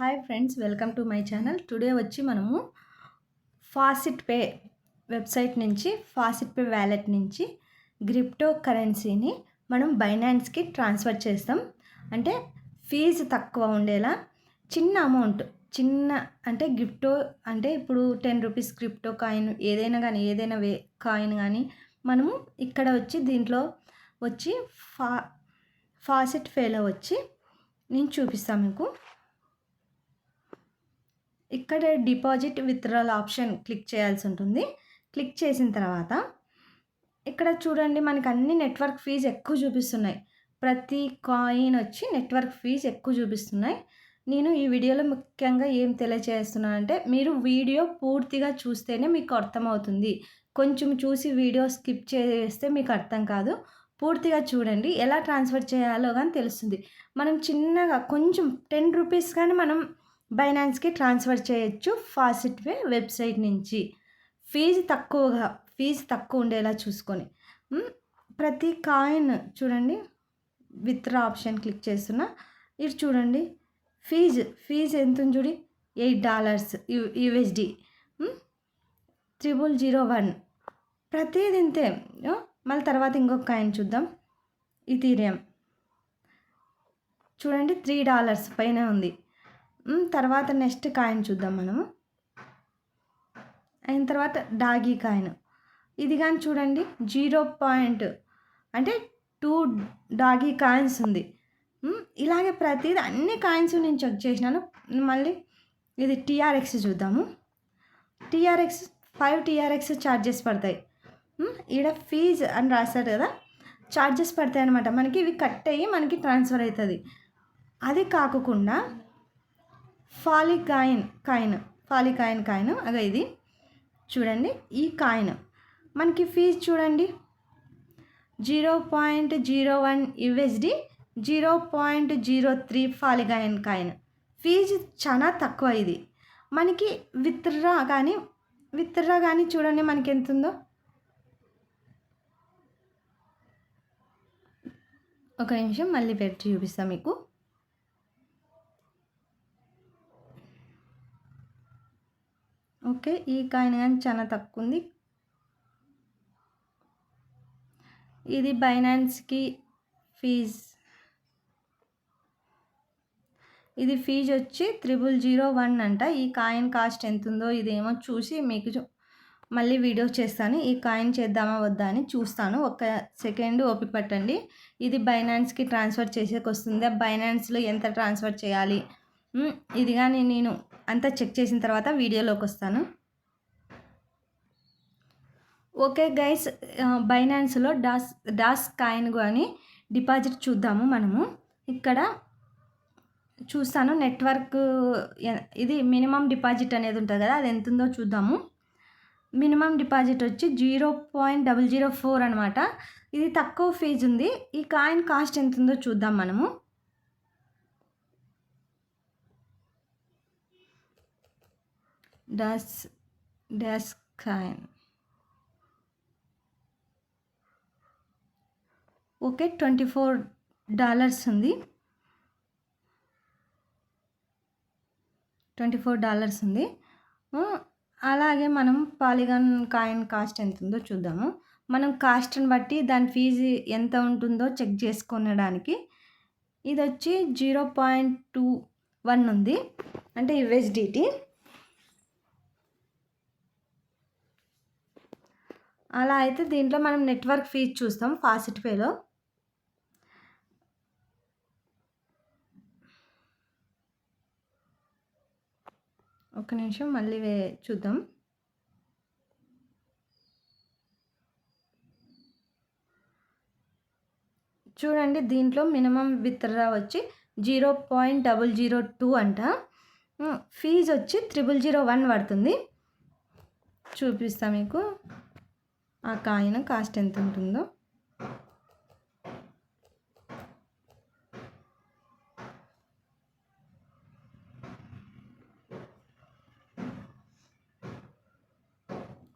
Hi friends welcome to my channel. Today వచ్చి మనము ఫాసిట్ pay website నుంచి ఫాసిట్ పే వ్యాలెట్ నుంచి క్రిప్టో కరెన్సీని మనం బైనాన్స్కి ట్రాన్స్ఫర్ చేస్తాం. అంటే ఫీజు తక్కువ ఉండేలా చిన్న అమౌంట్ చిన్న అంటే గిఫ్టో అంటే ఇప్పుడు టెన్ రూపీస్ క్రిప్టో కాయిన్ ఏదైనా కానీ ఏదైనా వే కాయిన్ కానీ మనము ఇక్కడ వచ్చి దీంట్లో వచ్చి ఫా ఫాసిట్ ఫేలో వచ్చి నేను చూపిస్తాను మీకు. ఇక్కడ డిపాజిట్ విత్డ్రాల్ ఆప్షన్ క్లిక్ చేయాల్సి ఉంటుంది. క్లిక్ చేసిన తర్వాత ఇక్కడ చూడండి మనకి అన్ని నెట్వర్క్ ఫీజ్ ఎక్కువ చూపిస్తున్నాయి. ప్రతి కాయిన్ వచ్చి నెట్వర్క్ ఫీజ్ ఎక్కువ చూపిస్తున్నాయి. నేను ఈ వీడియోలో ముఖ్యంగా ఏం తెలియజేస్తున్నానంటే మీరు వీడియో పూర్తిగా చూస్తేనే మీకు అర్థమవుతుంది. కొంచెం చూసి వీడియో స్కిప్ చేస్తే మీకు అర్థం కాదు. పూర్తిగా చూడండి ఎలా ట్రాన్స్ఫర్ చేయాలో కానీ తెలుస్తుంది. మనం చిన్నగా కొంచెం టెన్ రూపీస్ కానీ మనం బైనాన్స్కి ట్రాన్స్ఫర్ చేయొచ్చు. ఫాసిట్ వే వెబ్సైట్ నుంచి. ఫీజు తక్కువగా ఫీజు తక్కువ ఉండేలా చూసుకొని. ప్రతి కాయిన్ చూడండి. విత్డ్రా ఆప్షన్ క్లిక్ చేస్తున్నా. ఇది చూడండి. ఫీజు ఫీజు ఎంత చూడి. Eight dollars USD triple zero one ప్రతిది ఇంతే. మళ్ళీ తర్వాత ఇంకొక కాయిన్ చూద్దాం. ఇథీరియం చూడండి త్రీ డాలర్స్ పైన ఉంది. తర్వాత నెక్స్ట్ కాయిన్ చూద్దాం మనము. అయిన తర్వాత డాగీ కాయిన్. ఇది కానీ చూడండి జీరో పాయింట్ అంటే టూ డాగీ కాయిన్స్ ఉంది. ఇలాగే ప్రతిది అన్ని కాయిన్స్ నేను చెక్ చేసినాను. మళ్ళీ ఇది టీఆర్ఎక్స్ చూద్దాము. టీఆర్ఎక్స్ ఫైవ్ టీఆర్ఎక్స్ ఛార్జెస్ పడతాయి. ఈడ ఫీజ్ అని రాశారు కదా ఛార్జెస్ పడతాయి అనమాట మనకి ఇవి కట్ అయ్యి మనకి ట్రాన్స్ఫర్ అవుతుంది. అది కాకుండా ఫాలికాయిన్ కాయిన్ ఫాలికాయిన్ కాయిన్ అగ ఇది. చూడండి ఈ కాయిన్ మనకి ఫీజు చూడండి. Zero point zero one USD zero point zero three polygon coin fees చాలా తక్కువ ఇది. మనకి విత్రా కానీ విత్రా కానీ చూడండి మనకి ఎంత ఉందో ఒక నిమిషం మళ్ళీ పెట్టి చూపిస్తాను మీకు. ఓకే ఈ కాయిన్ కానీ చాలా తక్కువ ఉంది ఇది బైనాన్స్కి ఫీజ్ ఇది ఫీజు వచ్చి త్రిబుల్ జీరో వన్ అంట. ఈ కాయిన్ కాస్ట్ ఎంత ఉందో ఇదేమో చూసి మీకు మళ్ళీ వీడియో చేస్తాను. ఈ కాయిన్ చేద్దామా వద్దా అని చూస్తాను. ఒక సెకండ్ ఓపిక పట్టండి. ఇది బైనాన్స్కి ట్రాన్స్ఫర్ చేసేకి వస్తుంది బైనాన్స్లో ఎంత ట్రాన్స్ఫర్ చేయాలి? ఇది కానీ నేను అంతా చెక్ చేసిన తర్వాత వీడియోలోకి వస్తాను. ఓకే గైస్ బైనాన్స్లో డాస్ డాస్ కాయిన్ కానీ డిపాజిట్ చూద్దాము మనము. ఇక్కడ చూస్తాను నెట్వర్క్ ఇది మినిమం డిపాజిట్ అనేది ఉంటుంది కదా అది ఎంత ఉందో చూద్దాము. మినిమం డిపాజిట్ వచ్చి zero point double zero four అనమాట ఇది తక్కువ ఫీజు ఉంది. ఈ కాయిన్ కాస్ట్ ఎంత ఉందో చూద్దాం మనము. డాస్ does coin okay twenty four dollars ఉంది. ట్వంటీ ఫోర్ డాలర్స్ ఉంది అలాగే మనం పాలిగాన్ కాయిన్ కాస్ట్ ఎంత ఉందో చూద్దాము. మనం కాస్ట్ని బట్టి దాని ఫీజు ఎంత ఉంటుందో చెక్ చేసుకునడానికి ఇది వచ్చి జీరో పాయింట్ టూ వన్ ఉంది. అంటే యుఎస్డిటీ అలా అయితే దీంట్లో మనం నెట్వర్క్ ఫీజ్ చూస్తాం ఫాసిట్ పేలో. ఒక నిమిషం మళ్ళీ వే చూద్దాం. చూడండి దీంట్లో మినిమం విత్డ్రా వచ్చి zero point double zero two అంట. ఫీజు వచ్చి త్రిబుల్ జీరో వన్ పడుతుంది. చూపిస్తా మీకు. ఆ కాయను కాస్ట్ ఎంత ఉంటుందో.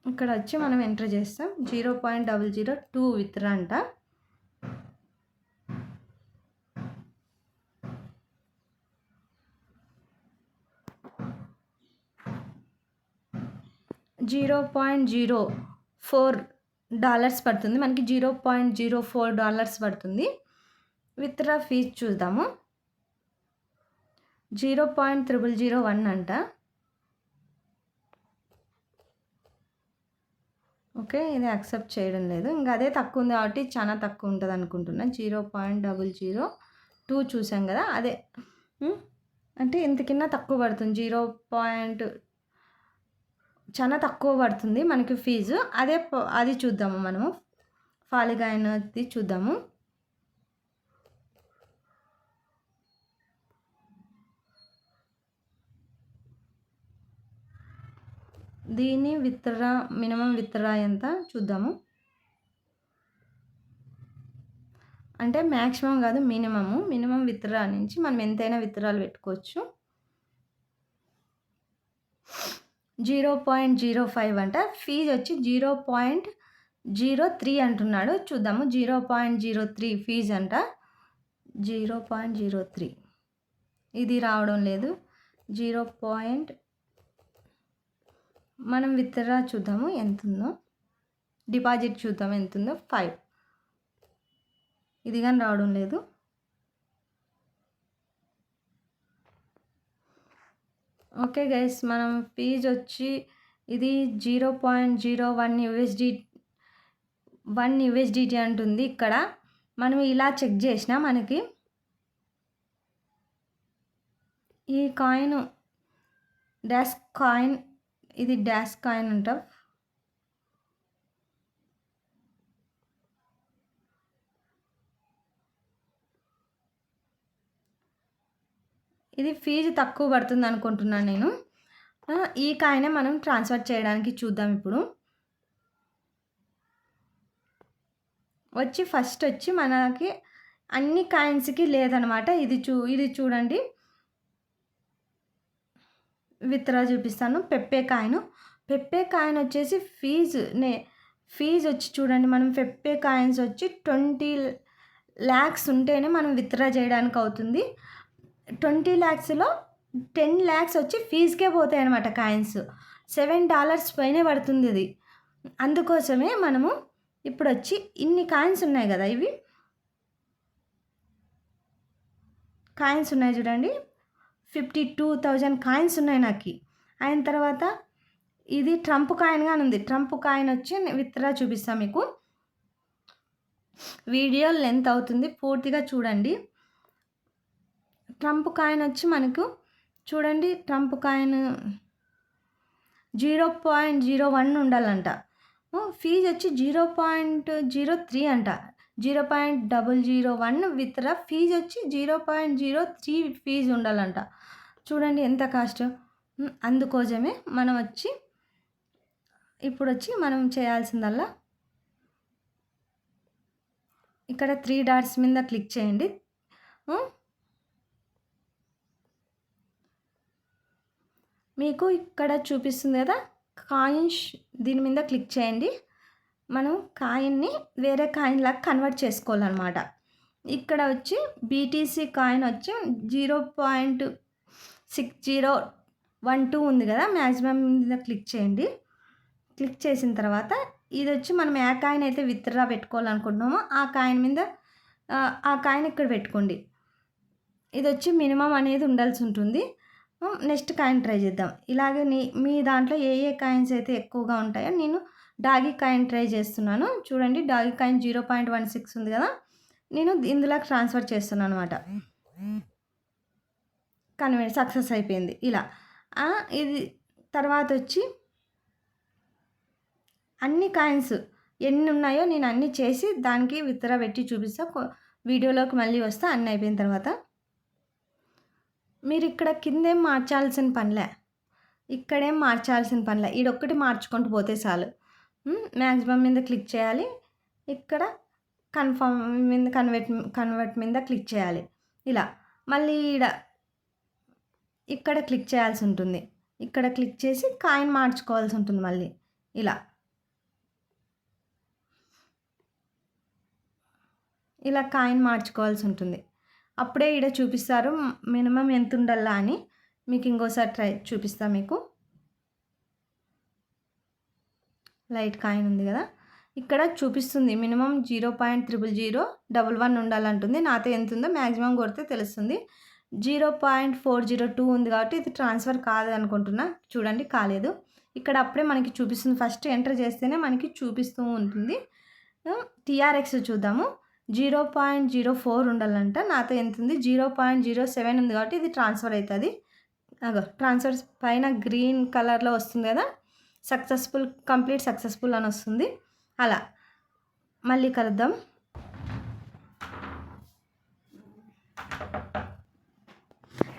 ఇక్కడ వచ్చి మనం ఎంటర్ చేస్తాం. Zero point double zero two withdraw అంట. Zero point zero four dollars పడుతుంది. మనకి zero point zero four dollars పడుతుంది. విత్డ్రా ఫీజ్ చూద్దాము. Zero point triple zero one అంట. ఓకే ఇది యాక్సెప్ట్ చేయడం లేదు. ఇంకా అదే తక్కువ ఉంది కాబట్టి చాలా తక్కువ ఉంటుంది అనుకుంటున్నా. Zero point double zero two చూసాం కదా అదే. అంటే ఇంతకిన్నా తక్కువ పడుతుంది. జీరో పాయింట్ చాలా తక్కువ పడుతుంది మనకి ఫీజు. అదే అది చూద్దాము మనము. ఫాలిగా అయినది చూద్దాము. దీని విత్తరా మినిమం విత్డ్రా ఎంత చూద్దాము. అంటే మ్యాక్సిమం కాదు మినిమము. మినిమం విత్తరా నుంచి మనం ఎంతైనా విత్తరాలు పెట్టుకోవచ్చు. జీరో పాయింట్ జీరో ఫైవ్ అంట. ఫీజు వచ్చి జీరో పాయింట్ జీరో త్రీ అంటున్నాడు. చూద్దాము. Zero point zero three fees అంట. Zero point zero three. ఇది రావడం లేదు. జీరో పాయింట్ మనం విత్డ్రా చూద్దాము. ఎంత ఉందో డిపాజిట్ చూద్దాం. ఎంత ఉందో ఫైవ్. ఇది కానీ రావడం లేదు. ఓకే గైస్ మనం ఫీజ్ వచ్చి ఇది zero point zero one USD one USDT అంటుంది ఇక్కడ. మనం ఇలా చెక్ చేసినా మనకి ఈ కాయిన్ డాష్ కాయిన్ ఇది డాష్ కాయిన్ అంటాం. ఇది ఫీజు తక్కువ పడుతుంది అనుకుంటున్నాను నేను. ఈ కాయినే మనం ట్రాన్స్ఫర్ చేయడానికి చూద్దాం ఇప్పుడు. వచ్చి ఫస్ట్ వచ్చి మనకి అన్ని కాయిన్స్కి లేదనమాట. ఇది చూ ఇది చూడండి. విత్రా చూపిస్తాను. Pepe coin. పెప్పే కాయిన్ వచ్చేసి ఫీజు నే ఫీజు వచ్చి చూడండి. మనం పెప్పే కాయిన్స్ వచ్చి ట్వంటీ ల్యాక్స్ ఉంటేనే మనం విత్డ్రా చేయడానికి అవుతుంది. ట్వంటీ ల్యాక్స్లో టెన్ ల్యాక్స్ వచ్చి ఫీజుకే పోతాయి అనమాట కాయిన్స్. సెవెన్ డాలర్స్ పైనే పడుతుంది ఇది. అందుకోసమే మనము ఇప్పుడు వచ్చి ఇన్ని కాయిన్స్ ఉన్నాయి కదా ఇవి. కాయిన్స్ ఉన్నాయి చూడండి. ఫిఫ్టీ టూ థౌజండ్ కాయిన్స్ ఉన్నాయి నాకు. అయిన తర్వాత ఇది ట్రంప్ కాయిన్గా ఉంది. ట్రంప్ కాయిన్ వచ్చి విత్రా చూపిస్తాను మీకు. వీడియో లెంత్ అవుతుంది. పూర్తిగా చూడండి. ట్రంప్ కాయిన్ వచ్చి మనకు చూడండి Trump coin zero point zero one ఉండాలంట. ఫీజు వచ్చి జీరో పాయింట్ జీరో త్రీ అంట. Zero point double zero one with fees వచ్చి zero point zero three fees ఉండాలంట. చూడండి ఎంత కాస్ట్. అందుకోసమే మనం వచ్చి ఇప్పుడు వచ్చి మనం చేయాల్సిందల్లా. ఇక్కడ త్రీ డాట్స్ మీద క్లిక్ చేయండి. మీకు ఇక్కడ చూపిస్తుంది కదా కాయిన్ దీని మీద క్లిక్ చేయండి. మనం కాయిన్ని వేరే కాయిన్ లాగా కన్వర్ట్ చేసుకోవాలన్నమాట. ఇక్కడ వచ్చి బీటీసీ కాయిన్ వచ్చి zero point six zero one two ఉంది కదా మ్యాక్సిమం మీద క్లిక్ చేయండి. క్లిక్ చేసిన తర్వాత ఇది వచ్చి మనం ఏ కాయిన్ అయితే విత్డ్రా పెట్టుకోవాలనుకుంటున్నామో ఆ కాయిన్ మీద ఆ, ఆ కాయిన్ ఇక్కడ పెట్టుకోండి. ఇది వచ్చి మినిమం అనేది ఉండాల్సి ఉంటుంది. నెక్స్ట్ కాయిన్ ట్రై చేద్దాం. ఇలాగే నీ మీ దాంట్లో ఏ ఏ కాయిన్స్ అయితే ఎక్కువగా ఉంటాయో నేను డాగి కాయిన్ ట్రై చేస్తున్నాను. చూడండి doge coin zero point one six ఉంది కదా నేను ఇందులో ట్రాన్స్ఫర్ చేస్తున్నాను అనమాట కన్వీన్ సక్సెస్ అయిపోయింది. ఇలా. ఇది తర్వాత వచ్చి అన్ని కాయిన్స్ ఎన్ని ఉన్నాయో నేను అన్ని చేసి దానికి విత్తర పెట్టి చూపిస్తా. వీడియోలోకి మళ్ళీ వస్తా అన్నీ అయిపోయిన తర్వాత. మీరు ఇక్కడ కిందేం మార్చాల్సిన పనిలే. ఇక్కడేం మార్చాల్సిన పనిలే. ఈడొక్కటి మార్చుకుంటూ పోతే చాలు. మ్యాక్సిమం మీద క్లిక్ చేయాలి. ఇక్కడ కన్ఫర్మ్ మీద కన్వర్ట్ కన్వర్ట్ మీద క్లిక్ చేయాలి. ఇలా. మళ్ళీ ఈడ ఇక్కడ క్లిక్ చేయాల్సి ఉంటుంది. ఇక్కడ క్లిక్ చేసి కాయిన్ మార్చుకోవాల్సి ఉంటుంది మళ్ళీ. ఇలా. ఇలా కాయిన్ మార్చుకోవాల్సి ఉంటుంది. అప్పుడే ఇక్కడ చూపిస్తారు మినిమం ఎంత ఉండాలా అని. మీకు ఇంకోసారి ట్రై చూపిస్తా మీకు. లైట్ కాయిన్ ఉంది కదా. ఇక్కడ చూపిస్తుంది minimum zero point triple zero double one ఉండాలంటుంది. నాతో ఎంత ఉందో మ్యాక్సిమం కొడితే తెలుస్తుంది. Zero point four zero two ఉంది కాబట్టి ఇది ట్రాన్స్ఫర్ కాదు అనుకుంటున్నా. చూడండి కాలేదు. ఇక్కడ అప్పుడే మనకి చూపిస్తుంది. ఫస్ట్ ఎంటర్ చేస్తేనే మనకి చూపిస్తూ ఉంటుంది. టీఆర్ఎక్స్ చూద్దాము. జీరో పాయింట్ జీరో ఫోర్ ఉండాలంట. నాతో ఎంత ఉంది జీరో పాయింట్ జీరో సెవెన్ ఉంది కాబట్టి ఇది ట్రాన్స్ఫర్ అవుతుంది. అగో ట్రాన్స్ఫర్ పైన గ్రీన్ కలర్లో వస్తుంది కదా? సక్సెస్ఫుల్ కంప్లీట్ సక్సెస్ఫుల్ అని వస్తుంది. అలా. మళ్ళీ కలుద్దాం.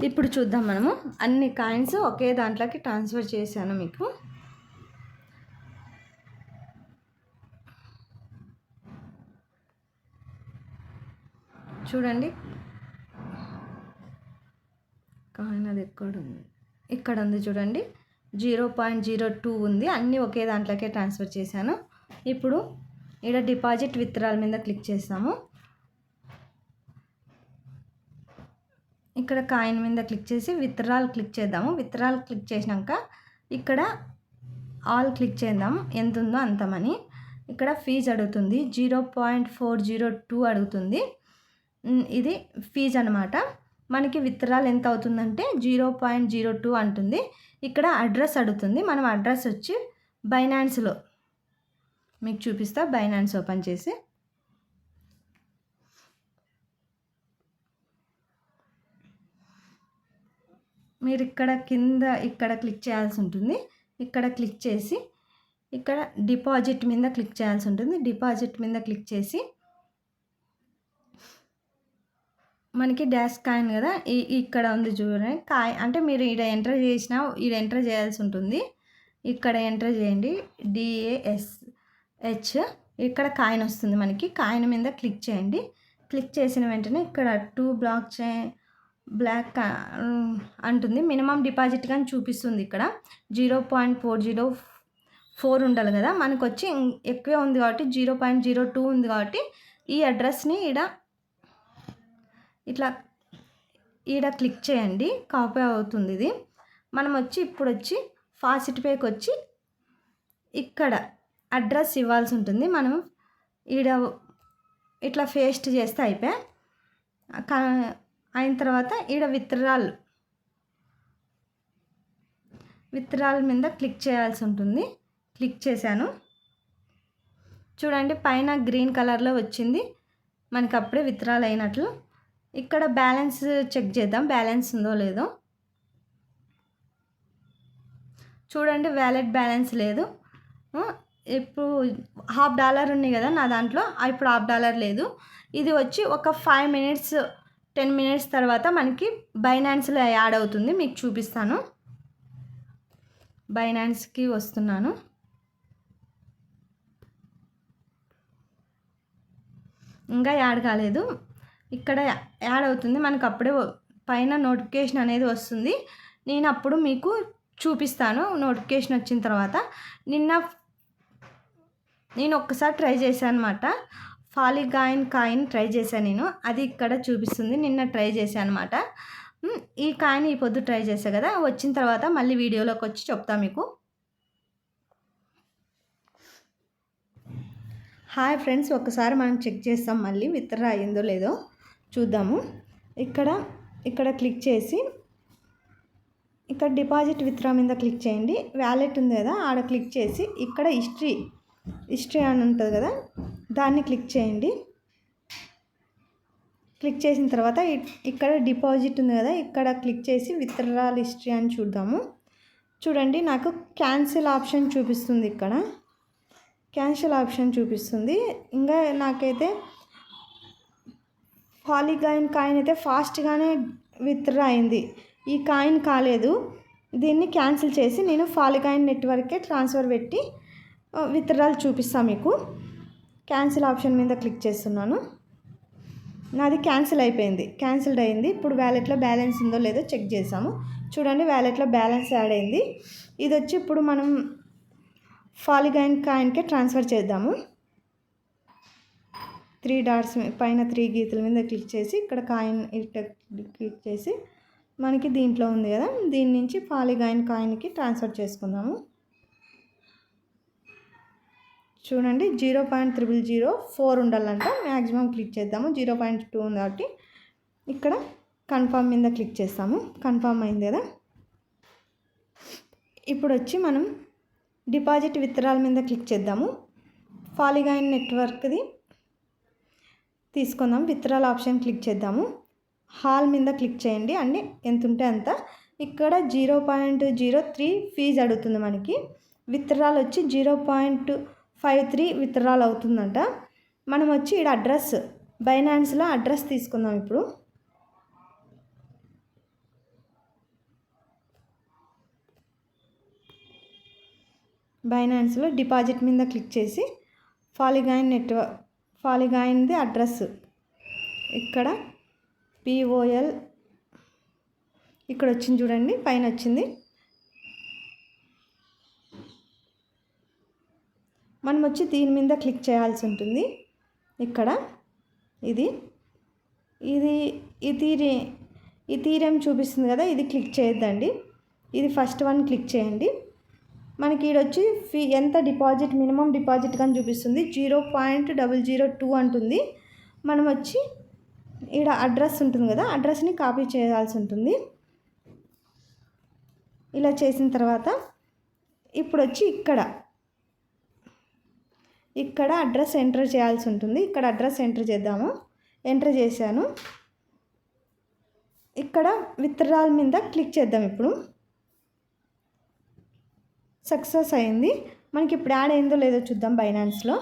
ఇప్పుడు చూద్దాం మనము. అన్ని కాయిన్స్ ఒకే దాంట్లోకి ట్రాన్స్ఫర్ చేశాను మీకు. చూడండి. కాయిన్ అది ఎక్కడ ఉంది ఇక్కడ ఉంది చూడండి. జీరో పాయింట్ జీరో టూ ఉంది. అన్నీ ఒకే దాంట్లోకే ట్రాన్స్ఫర్ చేశాను. ఇప్పుడు ఇక్కడ డిపాజిట్ విత్రాల మీద క్లిక్ చేస్తాము. ఇక్కడ కాయిన్ మీద క్లిక్ చేసి విత్రాల్ క్లిక్ చేద్దాము. విత్రాల్ క్లిక్ చేసినాక ఇక్కడ ఆల్ క్లిక్ చేద్దాం. ఎంత ఉందో అంతమని. ఇక్కడ ఫీజు అడుగుతుంది. Zero point four zero two అడుగుతుంది. ఇది ఫీజు అనమాట మనకి విత్డ్రాల్ ఎంత అవుతుందంటే జీరో పాయింట్ జీరో టూ అంటుంది. ఇక్కడ అడ్రస్ అడుగుతుంది. మనం అడ్రస్ వచ్చి బైనాన్స్లో మీకు చూపిస్తా బైనాన్స్ ఓపెన్ చేసి. మీరు ఇక్కడ కింద ఇక్కడ క్లిక్ చేయాల్సి ఉంటుంది. ఇక్కడ క్లిక్ చేసి ఇక్కడ డిపాజిట్ మీద క్లిక్ చేయాల్సి ఉంటుంది. డిపాజిట్ మీద క్లిక్ చేసి మనకి డాష్ కాయిన్ కదా ఈ ఇక్కడ ఉంది చూడండి. కాయ్ అంటే మీరు ఇక్కడ ఎంటర్ చేసినా ఇక్కడ ఎంటర్ చేయాల్సి ఉంటుంది. ఇక్కడ ఎంటర్ చేయండి. డిఏఎస్ హెచ్ ఇక్కడ కాయిన్ వస్తుంది మనకి. కాయిన్ మీద క్లిక్ చేయండి. క్లిక్ చేసిన వెంటనే ఇక్కడ టూ బ్లాక్ చే బ్లాక్ అంటుంది. మినిమం డిపాజిట్ కానీ చూపిస్తుంది ఇక్కడ. Zero point four zero four ఉండాలి కదా. మనకు వచ్చి ఎక్కువే ఉంది కాబట్టి జీరో పాయింట్ జీరో టూ ఉంది కాబట్టి ఈ అడ్రస్ని ఇక్కడ ఇట్లా ఈడ క్లిక్ చేయండి కాపీ అవుతుంది ఇది. మనం వచ్చి ఇప్పుడు వచ్చి ఫాస్ట్ పేకి వచ్చి ఇక్కడ అడ్రస్ ఇవ్వాల్సి ఉంటుంది. మనం ఈడ ఇట్లా పేస్ట్ చేస్తే అయిపోయా. అయిన తర్వాత ఈడ విత్రాల్ విత్రాల్ మీద క్లిక్ చేయాల్సి ఉంటుంది. క్లిక్ చేశాను. చూడండి పైన గ్రీన్ కలర్లో వచ్చింది. మనకి అప్పుడే విత్రాలు అయినట్లు ఇక్కడ బ్యాలెన్స్ చెక్ చేద్దాం బ్యాలెన్స్ ఉందో లేదో. చూడండి వ్యాలెట్ బ్యాలెన్స్ లేదు. ఇప్పుడు హాఫ్ డాలర్ ఉంది కదా నా దాంట్లో ఇప్పుడు హాఫ్ డాలర్ లేదు. ఇది వచ్చి ఒక ఫైవ్ మినిట్స్ టెన్ మినిట్స్ తర్వాత మనకి బైనాన్స్లో యాడ్ అవుతుంది మీకు చూపిస్తాను. బైనాన్స్కి వస్తున్నాను. ఇంకా యాడ్ కాలేదు. ఇక్కడ యాడ్ అవుతుంది. మనకు అప్పుడే పైన నోటిఫికేషన్ అనేది వస్తుంది. నేను అప్పుడు మీకు చూపిస్తాను. నోటిఫికేషన్ వచ్చిన తర్వాత నిన్న నేను ఒక్కసారి ట్రై చేశాను అనమాట ఫాలిగాయిన్ కాయిన్ ట్రై చేశాను నేను. అది ఇక్కడ చూపిస్తుంది. నిన్న ట్రై చేశాను అనమాట ఈ కాయిన్ ఈ పొద్దు ట్రై చేశాను కదా. వచ్చిన తర్వాత మళ్ళీ వీడియోలోకి వచ్చి చెప్తా మీకు. హాయ్ ఫ్రెండ్స్ ఒకసారి మనం చెక్ చేస్తాం మళ్ళీ విత్డ్రా అయిందో లేదో. చూద్దాము. ఇక్కడ ఇక్కడ క్లిక్ చేసి ఇక్కడ డిపాజిట్ విత్డ్రా మీద క్లిక్ చేయండి. వ్యాలెట్ ఉంది కదా ఆడ క్లిక్ చేసి ఇక్కడ హిస్టరీ హిస్టరీ అని ఉంటుంది కదా దాన్ని క్లిక్ చేయండి. క్లిక్ చేసిన తర్వాత ఇక్కడ డిపాజిట్ ఉంది కదా ఇక్కడ క్లిక్ చేసి విత్డ్రాల్ హిస్టరీ అని చూద్దాము. చూడండి నాకు క్యాన్సిల్ ఆప్షన్ చూపిస్తుంది ఇక్కడ. క్యాన్సిల్ ఆప్షన్ చూపిస్తుంది. ఇంకా నాకైతే పాలిగాయిన్ కాయిన్ అయితే ఫాస్ట్గానే విత్డ్రా అయింది. ఈ కాయిన్ కాలేదు. దీన్ని క్యాన్సిల్ చేసి నేను ఫాలిగాయిన్ నెట్వర్క్కే ట్రాన్స్ఫర్ పెట్టి విత్డ్రాలు చూపిస్తాను మీకు. క్యాన్సిల్ ఆప్షన్ మీద క్లిక్ చేస్తున్నాను. నాది క్యాన్సిల్ అయిపోయింది. క్యాన్సిల్డ్ అయింది. ఇప్పుడు వ్యాలెట్లో బ్యాలెన్స్ ఉందో లేదో చెక్ చేసాము చూడండి వ్యాలెట్లో బ్యాలెన్స్ యాడ్ అయింది. ఇది వచ్చి ఇప్పుడు మనం ఫాలిగైన్ కాయిన్కే ట్రాన్స్ఫర్ చేద్దాము. త్రీ డాట్స్ పైన త్రీ గీతల మీద క్లిక్ చేసి ఇక్కడ కాయిన్ ఇట్లా క్లిక్ చేసి మనకి దీంట్లో ఉంది కదా దీని నుంచి ఫాలిగాయిన్ కాయిన్కి ట్రాన్స్ఫర్ చేసుకుందాము. చూడండి zero point triple zero four ఉండాలంట మ్యాక్సిమం క్లిక్ చేద్దాము జీరో పాయింట్ టూ ఉంది కాబట్టి ఇక్కడ కన్ఫామ్ మీద క్లిక్ చేస్తాము కన్ఫామ్ అయింది కదా. ఇప్పుడు వచ్చి మనం డిపాజిట్ విత్తనాల మీద క్లిక్ చేద్దాము. ఫాలిగాయిన్ నెట్వర్క్ది తీసుకుందాం. విత్రాల్ ఆప్షన్ క్లిక్ చేద్దాము. హాల్ మీద క్లిక్ చేయండి. అన్ని ఎంత ఉంటే అంత. ఇక్కడ zero point zero three fees అడుగుతుంది మనకి. విత్రాల్ వచ్చి zero point five three withdrawal అవుతుందంట. మనం వచ్చి ఇక్కడ అడ్రస్ బైనాన్స్లో అడ్రస్ తీసుకుందాం ఇప్పుడు. బైనాన్స్లో డిపాజిట్ మీద క్లిక్ చేసి ఫాలిగాయిన్ నెట్వర్క్ ఫాలిగాయిన్ది అడ్రస్. ఇక్కడ పిఓఎల్ ఇక్కడ వచ్చింది చూడండి పైన వచ్చింది మనం వచ్చి దీని మీద క్లిక్ చేయాల్సి ఉంటుంది. ఇక్కడ ఇది. ఇది ఇథీరి ఇథీరియం చూపిస్తుంది కదా ఇది క్లిక్ చేయొద్దండి. ఇది ఫస్ట్ వన్ క్లిక్ చేయండి. మనకి ఈడొచ్చి ఫీ ఎంత డిపాజిట్ మినిమం డిపాజిట్ కానీ చూపిస్తుంది. Zero point double zero two అంటుంది. మనం వచ్చి ఈడ అడ్రస్ ఉంటుంది కదా అడ్రస్ని కాపీ చేయాల్సి ఉంటుంది. ఇలా చేసిన తర్వాత ఇప్పుడు వచ్చి ఇక్కడ ఇక్కడ అడ్రస్ ఎంటర్ చేయాల్సి ఉంటుంది. ఇక్కడ అడ్రస్ ఎంటర్ చేద్దాము. ఎంటర్ చేశాను. ఇక్కడ విత్డ్రాల్ మీద క్లిక్ చేద్దాం ఇప్పుడు. సక్సెస్ అయింది. మనకి ఇప్పుడు యాడ్ అయిందో లేదో చూద్దాం బైనాన్స్లో.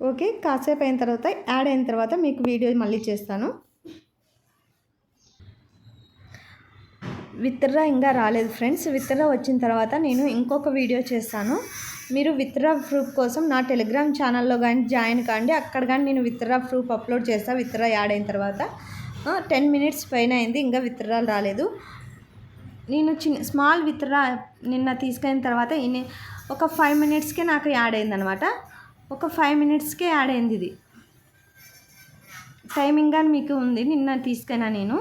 ఓకే కాసేపు అయిన తర్వాత యాడ్ అయిన తర్వాత మీకు వీడియో మళ్ళీ చేస్తాను. విత్డ్రా ఇంకా రాలేదు ఫ్రెండ్స్. విత్డ్రా వచ్చిన తర్వాత నేను ఇంకొక వీడియో చేస్తాను. మీరు విత్డ్రా ప్రూఫ్ కోసం నా టెలిగ్రామ్ ఛానల్లో కానీ జాయిన్ కాండి. అక్కడ కానీ నేను విత్డ్రా ప్రూఫ్ అప్లోడ్ చేస్తాను విత్డ్రా యాడ్ అయిన తర్వాత టెన్ మినిట్స్ పైన అయింది. ఇంకా విత్డ్రాలు రాలేదు. నేను చిన్న స్మాల్ విత్డ్రా నిన్న తీసుకెళ్ళిన తర్వాత ఇన్ని ఒక ఫైవ్ మినిట్స్కే నాకు యాడ్ అయింది అనమాట ఒక ఫైవ్ మినిట్స్కే యాడ్ అయింది ఇది. టైమింగ్ అని మీకు ఉంది. నిన్న తీసుకెళ్ళా నేను.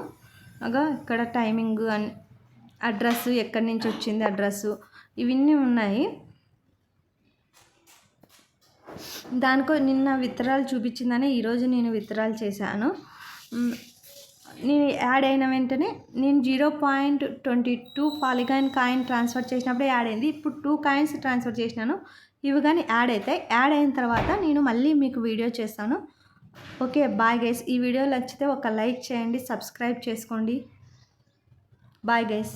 అగా ఇక్కడ టైమింగ్ అని అడ్రస్ ఎక్కడి నుంచి వచ్చింది అడ్రస్సు ఇవన్నీ ఉన్నాయి. దానికో నిన్న విత్తరాలు చూపించిందని ఈరోజు నేను విత్తరాలు చేశాను. నేను యాడ్ అయిన వెంటనే నేను zero point twenty two poly coin coin transfer చేసినప్పుడే యాడ్ అయింది. ఇప్పుడు టూ కాయిన్స్ ట్రాన్స్ఫర్ చేసినాను. ఇవి కానీ యాడ్ అవుతాయి యాడ్ అయిన తర్వాత నేను మళ్ళీ మీకు వీడియో చేస్తాను. Okay bye guys. ఈ వీడియో నచ్చితే ఒక లైక్ చేయండి సబ్స్క్రైబ్ చేసుకోండి. Bye guys.